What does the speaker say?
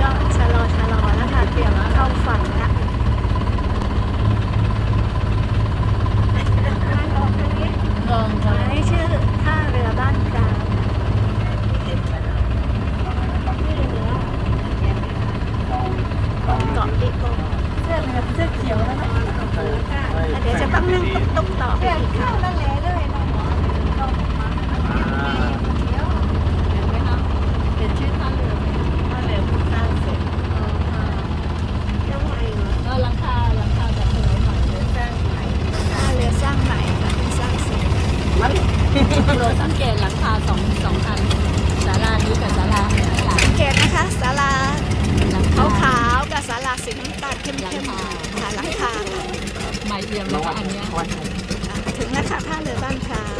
ก็ชะลอชะลอนะคะเตรียมเข้าฝั่งแล้วอันนี้ชื่อท่าเรือบ้านกลางเกาะลิโกเสื้อเหลืองเสื้อเขียวแล้วนะเดี๋ยวจะต้องนั่งตุ๊กๆต่อไปอีกค่ะ นั่นแหละเลยน้องหมอ เห็นไหมคะเห็นชื่อท่าเรือไหมท่าเรือเพิ่งสร้างเสร็จ ยังไงเหรอ ก็หลังคาหลังคาแบบสมัยใหม่เลยสร้างใหม่ท่าเรือสร้างใหม่ค่ะเพิ่งสร้างเสร็จ เราสังเกตหลังคาสองสองคันศาลานี้กับศาลาข้างหลังสังเกตนะคะศาลาหลังขาวขาวกับศาลาสีน้ำตาลเข้มเข้มค่ะหลังคาใหม่เอี่ยมแล้วอันนี้ถึงแล้วค่ะท่าเรือบ้านพร้าว